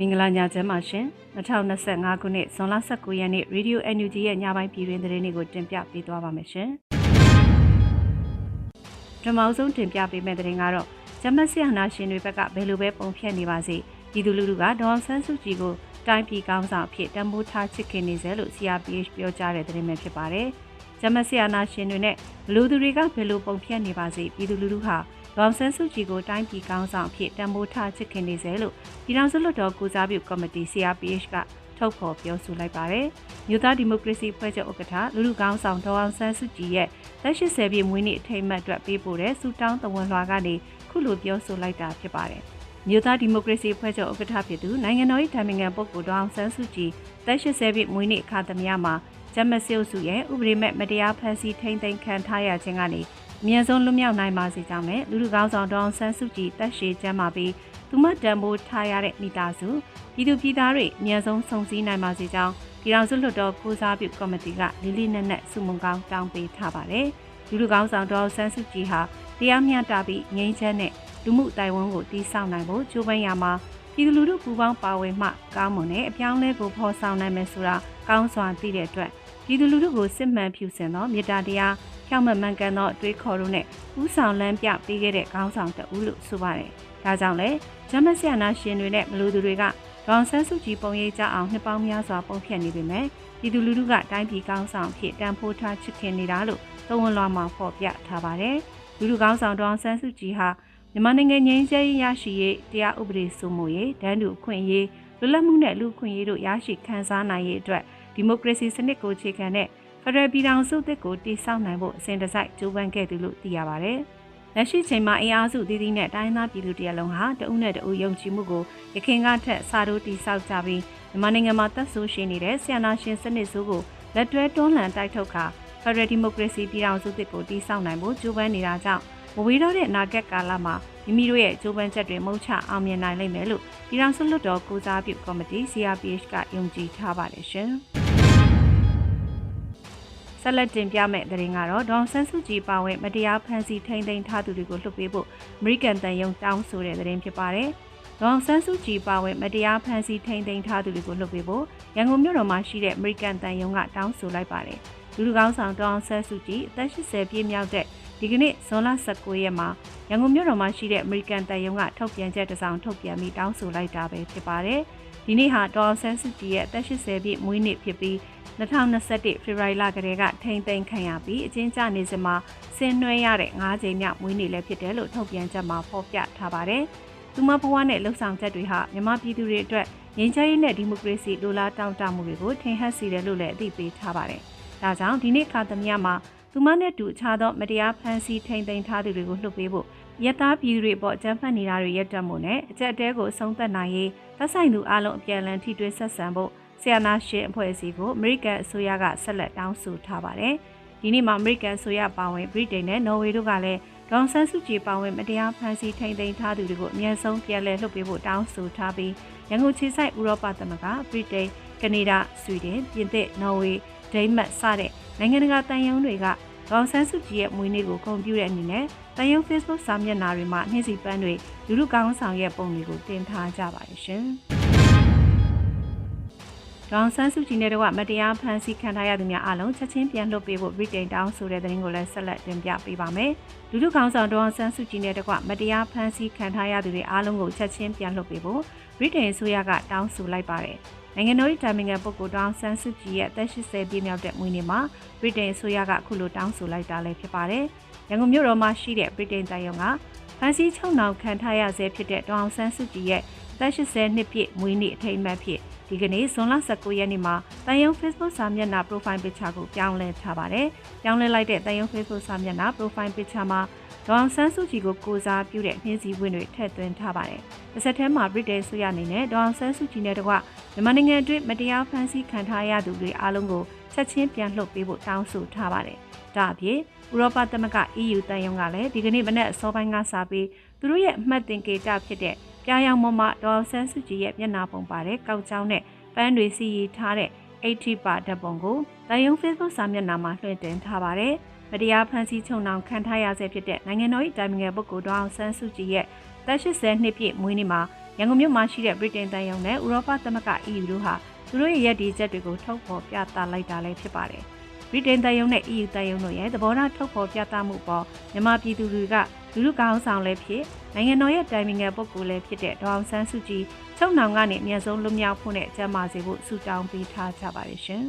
မင်္ဂလာညချမ်းပါရှင်2025ခုနှစ်ဇွန်လ19ရက်နေ့ Radio NUG ရဲ့ညပိုင်းပြည်တွင်သတင်းတွေကိုတင်ပြပေးသွားပါမယ်ရှင်ပထမဆုံးတင်ပြပေးမယ့်သတင်းကတော့ဂျမတ်ဆီယနာရှင်တွေဘက်ကဘယ်လိုပဲပုံဖြတ်နေပါစေပြည်သူလူထုကဒေါ်ဆန်းစုကြည်ကိုတိုင်းပြည်ကောင်းဆောင်အဖြစ်တံမိုးထားချစ်ခင်နေစေလို့ CRPH ပြောကြားတဲ့သတင်းပဲဖြစ်ပါတယ်ဂျမတ်ဆီယနာရှင်တွေနဲ့လူသူတွေကဘယ်လိုပုံဖြတ်နေပါစေပြည်သူလူထုဟာ ဒေါ်ဆန်းစုကြည်ကိုတိုင်းပြည်ကောင်းဆောင်အဖြစ်တံမိုးထားချစ်ခင်နေစေလို့ပြည်ထောင်စုလွှတ်တော်ကုစားပြုကော်မတီ CRPH ကထုတ်ဖော်ပြောဆိုလိုက်ပါတယ်။မြို့သားဒီမိုကရေစီဖွဲ့ချုပ်ဥက္ကဋ္ဌလူလူကောင်းဆောင်ဒေါ်အောင်ဆန်းစုကြည်ရဲ့လက်ရှိဆယ်ပြည့်မွေးနေ့အထိမ်းအမှတ်အတွက်ပေးပို့တဲ့စူတောင်းသဝန်လွှာကနေခုလိုပြောဆိုလိုက်တာဖြစ်ပါတယ်။မြို့သားဒီမိုကရေစီဖွဲ့ချုပ်ဥက္ကဋ္ဌဖြစ်သူနိုင်ငံတော်၏တိုင်ပင်ခံပုဂ္ဂိုလ်ဒေါ်အောင်ဆန်းစုကြည်လက်ရှိဆယ်ပြည့်မွေးနေ့အခါသမယမှာဂျမဆီအုပ်စုရဲ့ဥပဒေမဲ့မတရားဖန်ဆီးထိန်းသိမ်းခံထားရခြင်းကနေ အမြင့်ဆုံးလွတ်မြောက်နိုင်ပါစေကြောင်းနဲ့လူလူကောင်းဆောင်ဒေါအောင်ဆန်းစုကြည်တက်ရှိကျမ်းမာပြီးသူမတန်ဖိုးထားရတဲ့မိသားစုပြည်သူပြည်သားတွေအမြင့်ဆုံးစုံစည်းနိုင်ပါစေကြောင်းပြည်ထောင်စုလွှတ်တော်ကိုစားပြုကော်မတီကလေးလေးနက်နက်စုမုံကောင်းတောင်းပေးထားပါတယ်လူလူကောင်းဆောင်ဒေါအောင်ဆန်းစုကြည်ဟာ တရားမျှတပြီးငြိမ်းချမ်းတဲ့လူမှုတိုင်ဝန်းကိုတည်ဆောက်နိုင်ဖို့ကြိုးပမ်းရမှာပြည်သူလူထုပူးပေါင်းပါဝင်မှကောင်းမွန်တဲ့အပြောင်းလဲကိုဖော်ဆောင်နိုင်မယ်ဆိုတာကောင်းစွာသိတဲ့အတွက်ပြည်သူလူထုကိုစစ်မှန်ဖြူစင်သောမေတ္တာတရားဖြောင့်မတ်မှန်ကန်သောအတွေးခေါ်တို့နဲ့ဥဆောင်လန်းပြပေးခဲ့တဲ့ခေါင်းဆောင်တဦးလို့ဆိုပါတယ်။ဒါကြောင့်လဲဂျမဆီယနာရှင်တွေနဲ့မလူသူတွေကဒေါန်ဆန်းစုကြည်ပုံရိပ်ကြအောင်နှစ်ပေါင်းများစွာပုံဖြတ်နေပေမဲ့ပြည်သူလူထုကတိုင်းပြည်ကောင်းဆောင်ဖြစ်တန်ဖိုးထားချစ်ခင်နေတာလို့သုံးဝန်လွှာမှာဖော်ပြထားပါတယ်။ လူထုကောင်းဆောင်ဒေါန်ဆန်းစုကြည်ဟာမြန်မာနိုင်ငံငြိမ်းချမ်းရေးရရှိရေးတရားဥပဒေစိုးမိုးရေးဒန်းတူအခွင့်အရေးလွတ်လပ်မှုနဲ့လူ့အခွင့်အရေးတို့ရရှိခံစားနိုင်ရေးအတွက်ဒီမိုကရေစီစနစ်ကိုအခြေခံတဲ့ဖရယ်ပြည်ထောင်စုသစ်ကိုတည်ဆောက်နိုင်ဖို့အစဉ်တစိုက်ကြိုးပမ်းခဲ့သူလို့သိရပါတယ်။လက်ရှိချိန်မှာအင်အားစုတည်တည်နဲ့တိုင်းသားပြည်သူတရလုံးဟာတဦးနဲ့တဦးယုံကြည်မှုကိုရခင်ကထက်စာတိုးတည်ဆောက်ကြပြီးမြန်မာနိုင်ငံမှာတပ်ဆိုးရှိနေတဲ့ဆီယနာရှင်စနစ်စုကိုလက်တွဲတွန်းလှန်တိုက်ထုတ်ခါ ဖရယ်ဒီမိုကရေစီပြည်ထောင်စုသစ်ကိုတည်ဆောက်နိုင်ဖို့ကြိုးပမ်းနေတာကြောင့်မဝေးတော့တဲ့အနာဂတ်ကာလမှာမိမိတို့ရဲ့ကြိုးပမ်းချက်တွေမုတ်ချအောင်မြင်နိုင်လိမ့်မယ်လို့ပြည်ထောင်စုလွှတ်တော်ကုစားပြုကော်မတီ CRPH ကယုံကြည်ထားပါတယ်ရှင်။ဆက်လက်တင်ပြမယ့်သတင်းကတော့ဒေါန်ဆန်းစုကြည်ပါဝင်မတရားဖန်ဆီးထိန်းသိမ်းထားသူတွေကိုလွှတ်ပေးဖို့အမေရိကန်တန်ယုံတောင်းဆိုတဲ့သတင်းဖြစ်ပါတယ်။ဒေါန်ဆန်းစုကြည်ပါဝင်မတရားဖန်ဆီးထိန်းသိမ်းထားသူတွေကိုလွှတ်ပေးဖို့ရန်ကုန်မြို့တော်မှာရှိတဲ့အမေရိကန်တန်ယုံကတောင်းဆိုလိုက်ပါတယ်။ လူလူကောင်းဆောင်ဒေါန်ဆန်းစုကြည်အသက်80ပြည့်မြောက်တဲ့ဒီကနေ့ဇွန်လ19ရက်မှာရန်ကုန်မြို့တော်မှာရှိတဲ့အမေရိကန်တန်ယုံကထုတ်ပြန်ချက်တစ်စောင်ထုတ်ပြန်ပြီးတောင်းဆိုလိုက်တာပဲဖြစ်ပါတယ်။ဒီနေ့ဟာဒေါ်ဆန်းစုကြည်ရဲ့အသက်80ပြည့်မွေးနေ့ဖြစ်ပြီး2021ဖေဖော်ဝါရီလကတည်းကထိမ့်သိမ်းခံရပြီးအချင်းကျနေစမှာဆင်းနွှဲရတဲ့၅ချိန်မြောက်မွေးနေ့လည်းဖြစ်တယ်လို့ထုတ်ပြန်ချက်မှာဖော်ပြထားပါတယ်။သူမဘဝနဲ့လှုပ်ဆောင်ချက်တွေဟာမြန်မာပြည်သူတွေအတွက်ငြိမ်းချမ်းရေးနဲ့ဒီမိုကရေစီလိုလားတောင်းတမှုတွေကိုထင်ဟပ်စေတယ်လို့လည်းအသိပေးထားပါတယ်။ ဒါကြောင့်ဒီနေ့ခါသမယမှာသူမနဲ့တူအခြားသောမတရားဖန်ဆီးထိန်သိမ်းထားသူတွေကိုလှုပ်ပေးဖို့ရတာပြည်သူတွေပေါ်အကြမ်းဖက်နေတာတွေရပ်တန့်ဖို့နဲ့အကြက်တဲကိုအဆုံးသတ်နိုင်ရေးသက်ဆိုင်သူအလုံးအပြန်အလှန်ထိတွေ့ဆက်ဆံဖို့ဆီယနာရှင်အဖွဲ့အစည်းကိုအမေရိကန်အစိုးရကဆက်လက်တောင်းဆိုထားပါတယ်။ဒီနေ့မှာအမေရိကန်အစိုးရပါဝင်ဗြိတိန်နဲ့နော်ဝေတို့ကလည်းဒေါန်ဆန်းစုကြည်ပါဝင်မတရားဖန်ဆီးထိန်သိမ်းထားသူတွေကိုအမြဲဆုံးပြန်လည်လွှတ်ပေးဖို့တောင်းဆိုထားပြီးရန်ကုန်ခြေဆိုင်ဥရောပသမဂ္ဂဗြိတိန်ကနေဒါဆွီဒင်ပြင်သစ်နော်ဝေ ဒိန်းမတ်စတဲ့နိုင်ငံတကာတန်ယုံတွေကဒေါန်ဆန်းစုကြည်ရဲ့မွေးနေ့ကိုဂုဏ်ပြုတဲ့အနေနဲ့တန်ယုံ Facebook စာမျက်နှာတွေမှာနှင်းစီပန်းတွေလူလူကောင်းဆောင်ရဲ့ပုံတွေကိုတင်ထားကြပါရဲ့ရှင်။ ဒေါန်ဆန်းစုကြည်နဲ့တော့မတရားဖမ်းဆီးခံထားရသူများအလုံးချက်ချင်းပြန်လွှတ်ပေးဖို့ဗြိတိန်တောင်းဆိုတဲ့သတင်းကိုလည်းဆက်လက်တင်ပြပေးပါမယ်။လူထုခေါင်းဆောင်ဒေါန်ဆန်းစုကြည်နဲ့တကွမတရားဖမ်းဆီးခံထားရသူတွေအားလုံးကိုချက်ချင်းပြန်လွှတ်ပေးဖို့ဗြိတိန်အစိုးရကတောင်းဆိုလိုက်ပါတယ်။နိုင်ငံတော်၏တာမင်ငံပုဂ္ဂိုလ်ဒေါန်ဆန်းစုကြည်ရဲ့အသက်80ပြည့်မြောက်တဲ့မွေးနေ့မှာဗြိတိန်အစိုးရကအခုလိုတောင်းဆိုလိုက်တာလည်းဖြစ်ပါတယ်။ရန်ကုန်မြို့တော်မှာရှိတဲ့ဗြိတိန်တိုင်းရုံးက ဖမ်းဆီးချုပ်နှောင်ခံထားရဆဲဖြစ်တဲ့ဒေါန်ဆန်းစုကြည်ရဲ့သက်80နှစ်ပြည့်မွေးနေ့အထိမ်းအမှတ်ဖြစ်ဒီကနေ့ဇွန်လ19ရက်နေ့မှာတန်ယုံ Facebook စာမျက်နှာ profile picture ကိုပြောင်းလဲထားပါတယ်။ပြောင်းလဲလိုက်တဲ့တန်ယုံ Facebook စာမျက်နှာ profile picture မှာဒေါအောင်ဆန်းစုကြည်ကိုကိုစားပြုတဲ့နှင်းစီဝင်တွေထည့်သွင်းထားပါတယ်။တစ်ဆက်တည်းမှာ British ဆိုရအနေနဲ့ဒေါအောင်ဆန်းစုကြည်နဲ့တကွမြန်မာနိုင်ငံအတွင်းမတရားဖမ်းဆီးခံထားရသူတွေအားလုံးကိုချက်ချင်းပြန်လှုပ်ပေးဖို့တောင်းဆိုထားပါတယ်။ ဒါအပြင်ဥရောပသမဂ္ဂ EU တန်ယုံကလည်းဒီကနေ့မနက်အစောပိုင်းကစပြီးသူတို့ရဲ့အမှတ်တင်ကေတာဖြစ်တဲ့ပြားရောင်မမဒေါ်ဆန်းစုကြည်ရဲ့မျက်နှာပုံပါတဲ့ကောက်ချောင်းနဲ့ပန်းတွေစီရီထားတဲ့80ပါဓာတ်ပုံကိုတန်ယုံ Facebook စာမျက်နှာမှာလွှင့်တင်ထားပါတယ်။မတရားဖန်ဆီးချုံနှောင်ခံထားရဆဲဖြစ်တဲ့နိုင်ငံတော်၏တိုင်ပင်ခံပုဂ္ဂိုလ်ဒေါအောင်ဆန်းစုကြည်ရဲ့သက်80နှစ်ပြည့်မွေးနေ့မှာရန်ကုန်မြို့မှာရှိတဲ့ဗြိတိန်တန်ယုံနဲ့ဥရောပသမဂ္ဂ EU တို့ဟာသူတို့ရဲ့ရည်တည်ချက်တွေကိုထုတ်ဖော်ပြသလိုက်တာလည်းဖြစ်ပါတယ်။ ဗြိတိန်တန်ယုံနဲ့ EU တန်ယုံတို့ရဲ့သဘောထားထုတ်ဖော်ပြသမှုပေါ်မြန်မာပြည်သူတွေကလူလူကောင်းဆောင်လည်းဖြစ်နိုင်ငံတော်ရဲ့တိုင်ပင်ခံပုဂ္ဂိုလ်လည်းဖြစ်တဲ့ဒေါအောင်ဆန်းစုကြည်ချုပ်နှောင်ကနေအမြတ်ဆုံးလွတ်မြောက်ဖို့နဲ့ကျန်းမာစေဖို့ဆုတောင်းပေးထားကြပါတယ်ရှင်။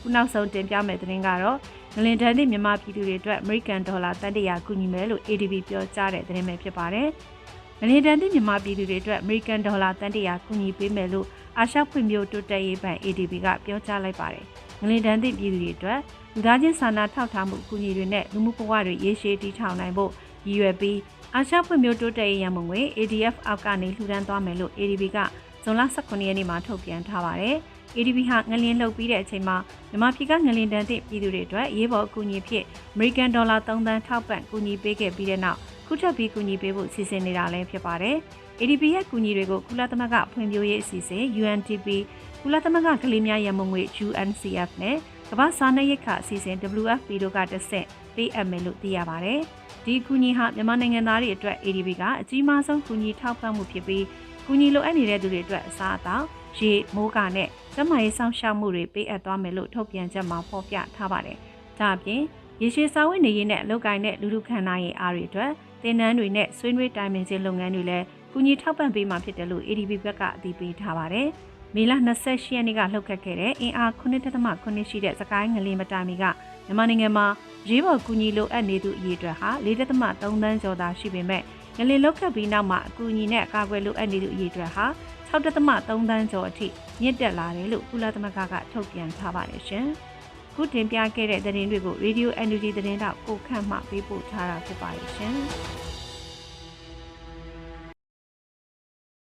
ခုနောက်ဆုံးတင်ပြမယ့်သတင်းကတော့ငလင်တန်းသည့်မြန်မာပြည်သူတွေအတွက်အမေရိကန်ဒေါ်လာတန်တရာကူညီမယ်လို့ ADB ပြောကြားတဲ့သတင်းပဲဖြစ်ပါတယ်။ငလင်တန်းသည့်မြန်မာပြည်သူတွေအတွက်အမေရိကန်ဒေါ်လာတန်တရာကူညီပေးမယ်လို့ အာရှဖွံ့ဖြိုးတိုးတက်ရေးဘဏ် ADB ကပြောကြားလိုက်ပါတယ်။ငလင်တန်းသည့်ပြည်သူတွေအတွက်လူသားချင်းစာနာထောက်ထားမှုအကူအညီတွေနဲ့လူမှုဘဝတွေရေရှည်တည်ထောင်နိုင်ဖို့ရည်ရွယ်ပြီးအာရှဖွံ့ဖြိုးတိုးတက်ရေးရန်ပုံငွေ ADF အောက်ကနေလှူဒန်းသွားမယ်လို့ ADB ကဇွန်လ18ရက်နေ့မှာထုတ်ပြန်ထားပါတယ်။ ADB ဟာငလင်လှုပ်ပြီးတဲ့အချိန်မှာမြန်မာပြည်ကငလင်တန်သည့်ပြည်သူတွေအတွက်ရေးပေါ်အကူအညီဖြစ်အမေရိကန်ဒေါ်လာ3သန်းထောက်ပံ့ကူညီပေးခဲ့ပြီးတဲ့နောက်ခုထပ်ပြီးကူညီပေးဖို့စီစဉ်နေတာလည်းဖြစ်ပါတယ်။ ADB ရဲ့ကူညီတွေကိုကုလသမဂ္ဂဖွံ့ဖြိုးရေးအစီအစဉ် UNDP ကုလသမဂ္ဂကလေးများရန်ပုံငွေ UNCF နဲ့ကမ္ဘာစားနပ်ရိက္ခာအစီအစဉ် WFP တို့ကတဆင့်ပေးအပ်မယ်လို့သိရပါတယ်။ဒီကူညီဟာမြန်မာနိုင်ငံသားတွေအတွက် ADB ကအကြီးမားဆုံးကူညီထောက်ပံ့မှုဖြစ်ပြီးကူညီလိုအပ်နေတဲ့သူတွေအတွက်အစားအသောက်ရေမိုးကာနဲ့ကျန်းမာရေးစောင့်ရှောက်မှုတွေပေးအပ်သွားမယ်လို့ထုတ်ပြန်ချက်မှာဖော်ပြထားပါတယ်။ဒါအပြင်ရေရှည်စာဝတ်နေရေးနဲ့အလုပ်ကိုင်းတဲ့လူလူခံနိုင်ရေးအားတွေအတွက်သင်တန်းတွေနဲ့ဆွေးနွေးတိုင်ပင်ခြင်းလုပ်ငန်းတွေလည်း ကူညီထောက်ပံ့ပေးမှာဖြစ်တယ်လို့ ADB ဘက်ကအသိပေးထားပါတယ်။မေလ28ရက်နေ့ကလှုပ်ခတ်ခဲ့တဲ့အင်အား9.9ရှိတဲ့စကိုင်းငလင်မတိုင်မီကမြန်မာနိုင်ငံမှာရေးပေါ်ကူညီလိုအပ်နေသူအရေးအတွက်ဟာ4.3သန်းကျော်သာရှိပေမဲ့ငလင်လှုပ်ခတ်ပြီးနောက်မှာအကူအညီနဲ့အကာအကွယ်လိုအပ်နေသူအရေးအတွက်ဟာ6.3သန်းကျော်အထိမြင့်တက်လာတယ်လို့ကုလသမဂ္ဂကထုတ်ပြန်ထားပါတယ်ရှင်။ခုတင်ပြခဲ့တဲ့သတင်းတွေကို Radio Energy သတင်းတောက်ကိုခန့်မှပေးပို့ထားတာဖြစ်ပါတယ်ရှင်။